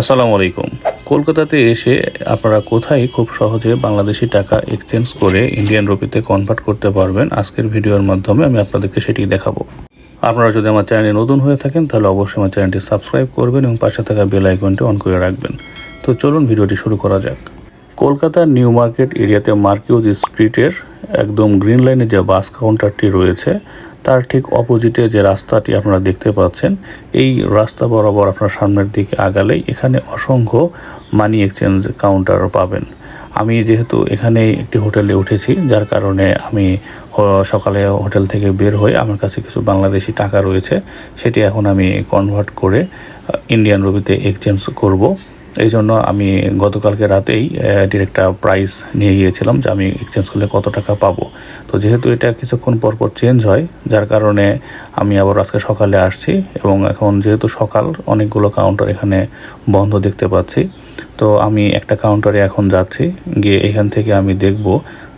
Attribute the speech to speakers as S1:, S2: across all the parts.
S1: আসসালামু আলাইকুম। কলকাতাতে এসে আপনারা কোথায় খুব সহজে বাংলাদেশি টাকা এক্সচেঞ্জ করে ইন্ডিয়ান রুপিতে কনভার্ট করতে পারবেন, আজকের ভিডিওর মাধ্যমে আমি আপনাদেরকে সেটি দেখাবো। আপনারা যদি আমার চ্যানেলে নতুন হয়ে থাকেন, তাহলে অবশ্যই আমার চ্যানেলটি সাবস্ক্রাইব করবেন এবং পাশে থাকা বেল আইকনটি অন করে রাখবেন। তো চলুন ভিডিওটি শুরু করা যাক। কলকাতার নিউ মার্কেট এরিয়াতে মার্কিউজ স্ট্রিটের একদম গ্রিন লাইনে যে বাস কাউন্টারটি রয়েছে তার ঠিক অপোজিটে যে রাস্তাটি আপনারা দেখতে পাচ্ছেন, এই রাস্তা বরাবর আপনার সামনের দিকে আগালেই এখানে অসংখ্য মানি এক্সচেঞ্জ কাউন্টার পাবেন। আমি যেহেতু এখানে একটি হোটেলে উঠেছি, যার কারণে আমি সকালে হোটেল থেকে বের হয়ে আমার কাছে কিছু বাংলাদেশি টাকা রয়েছে, সেটি এখন আমি কনভার্ট করে ইন্ডিয়ান রুপিতে এক্সচেঞ্জ করব। এই জন্য আমি গতকালকে রাতেই এটির একটা প্রাইস নিয়ে গিয়েছিলাম যে আমি এক্সচেঞ্জ করলে কত টাকা পাবো। তো যেহেতু এটা কিছুক্ষণ পর পর চেঞ্জ হয়, যার কারণে আমি আবার আজকে সকালে আসছি এবং এখন যেহেতু সকাল, অনেকগুলো কাউন্টার এখানে বন্ধ দেখতে পাচ্ছি। তো আমি একটা কাউন্টারে এখন যাচ্ছি, গিয়ে এখান থেকে আমি দেখব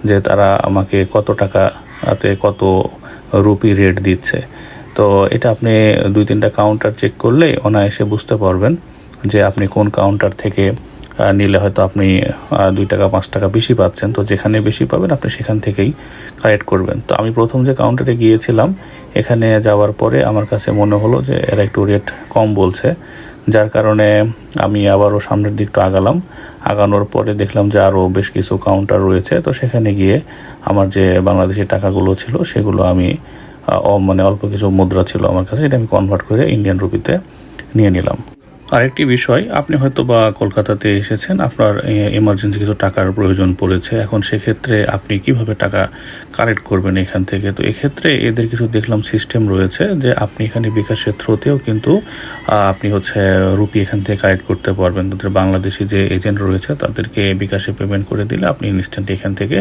S1: যে তারা আমাকে কত টাকাতে কত রুপি রেট দিচ্ছে। তো এটা আপনি দুই তিনটা কাউন্টার চেক করলে অনায়াসে বুঝতে পারবেন। যে আপনি কোন কাউন্টার থেকে নিলে হয়তো আপনি দুই টাকা, পাঁচ টাকা বেশি পাচ্ছেন। তো যেখানে বেশি পাবেন, আপনি সেখান থেকেই কালেক্ট করবেন। তো আমি প্রথম যে কাউন্টারে গিয়েছিলাম, এখানে যাওয়ার পরে আমার কাছে মনে হলো যে এরা একটু রেট কম বলছে। যার কারণে আমি আবারও সামনের দিকটা আগালাম। আগানোর পরে দেখলাম যে আরও বেশ কিছু কাউন্টার রয়েছে। তো সেখানে গিয়ে আমার যে বাংলাদেশি টাকাগুলো ছিল, সেগুলো আমি মানে অল্প কিছু মুদ্রা ছিল আমার কাছে এটা আমি কনভার্ট করে ইন্ডিয়ান রুপিতে নিয়ে নিলাম। আরেকটি বিষয়, আপনি হয়তো বা কলকাতাতে এসেছেন, আপনার এমার্জেন্সি কিছু টাকার প্রয়োজন পড়েছে, এখন সেক্ষেত্রে আপনি কীভাবে টাকা কালেক্ট করবেন এখান থেকে? তো এক্ষেত্রে এদের কিছু দেখলাম সিস্টেম রয়েছে যে আপনি এখানে বিকাশের থ্রোতেও কিন্তু আপনি হচ্ছে রুপি এখান থেকে কালেক্ট করতে পারবেন। তাদের বাংলাদেশি যে এজেন্ট রয়েছে তাদেরকে বিকাশে পেমেন্ট করে দিলে আপনি ইনস্ট্যান্ট এখান থেকে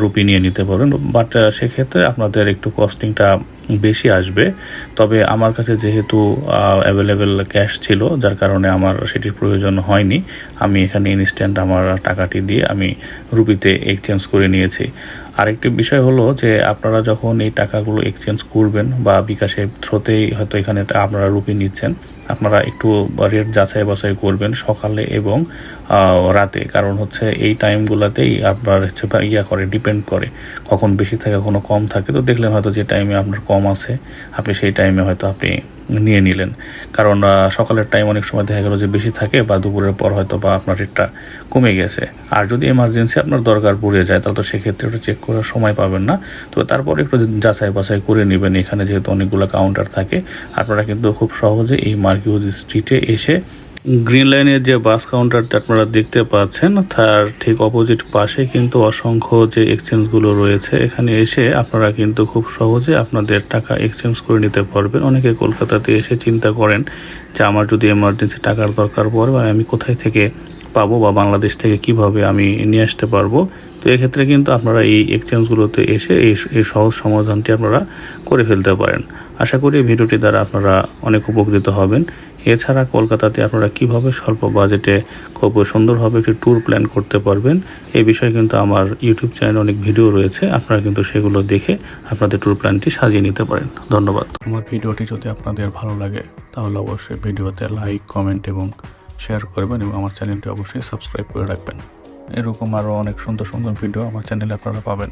S1: রুপি নিয়ে নিতে পারবেন। বাট সেক্ষেত্রে আপনাদের একটু কস্টিংটা বেশি আসবে। তবে আমার কাছে যেহেতু অ্যাভেলেবেল ক্যাশ ছিল, যার কারণে আমার সেটির প্রয়োজন হয়নি, আমি এখানে ইনস্ট্যান্ট আমার টাকাটি দিয়ে আমি রুপিতে এক্সচেঞ্জ করে নিয়েছি। আরেকটি বিষয় হলো যে আপনারা যখন এই টাকাগুলো এক্সচেঞ্জ করবেন বা বিকাশের থ্রোতেই হয়তো এখানে আপনারা রুপি নিচ্ছেন, আপনারা একটু রেট যাচাই বাছাই করবেন সকালে এবং রাতে। কারণ হচ্ছে এই টাইমগুলোতেই আপনার হচ্ছে ইয়া করে ডিপেন্ড করে। কখন বেশি থাকে, কখনো কম থাকে। তো দেখলেন হয়তো যে টাইমে আপনার কম আছে, আপনি সেই টাইমে হয়তো আপনি নিয়ে নিলেন। কারণ সকালের টাইম অনেক সময় দেখা গেলো যে বেশি থাকে বা দুপুরের পর হয়তো বা আপনার রেটটা কমে গেছে। আর যদি এমার্জেন্সি আপনার দরকার পড়ে যায়, তাহলে তো সেক্ষেত্রে একটু চেক করার সময় পাবেন না। তো তারপর একটু যাচাই বাছাই করে নেবেন, এখানে যেহেতু অনেকগুলো কাউন্টার থাকে, আপনারা কিন্তু খুব সহজে এই মার্কিউজ স্ট্রিটে এসে গ্রিন লাইনের যে বাস কাউন্টারটা আপনারা দেখতে পাচ্ছেন, তার ঠিক অপোজিট পাশে কিন্তু অসংখ্য যে এক্সচেঞ্জগুলো রয়েছে। এখানে এসে আপনারা কিন্তু খুব সহজে আপনাদের টাকা এক্সচেঞ্জ করে নিতে পারবেন। অনেকে কলকাতাতে এসে চিন্তা করেন যে আমার যদি এমার্জেন্সি টাকার দরকার পড়ে বা আমি কোথায় থেকে পাবো বা বাংলাদেশ থেকে কীভাবে আমি নিয়ে আসতে পারব? তো এক্ষেত্রে কিন্তু আপনারা এই এক্সচেঞ্জগুলোতে এসে এই সহজ সমাধানটি আপনারা করে ফেলতে পারেন। আশা করি ভিডিওটি দ্বারা আপনারা অনেক উপকৃত হবেন। এছাড়া কলকাতাতে আপনারা কীভাবে স্বল্প বাজেটে খুব সুন্দরভাবে একটি ট্যুর প্ল্যান করতে পারবেন এই বিষয়ে কিন্তু আমার ইউটিউব চ্যানেলে অনেক ভিডিও রয়েছে, আপনারা কিন্তু সেগুলো দেখে আপনাদের ট্যুর প্ল্যানটি সাজিয়ে নিতে পারেন। ধন্যবাদ। আমার ভিডিওটি যদি আপনাদের ভালো লাগে, তাহলে অবশ্যই ভিডিওতে লাইক কমেন্ট এবং শেয়ার করবেন এবং আমার চ্যানেলটি অবশ্যই সাবস্ক্রাইব করে রাখবেন। এরকম আরও অনেক সুন্দর সুন্দর ভিডিও আমার চ্যানেলে আপনারা পাবেন।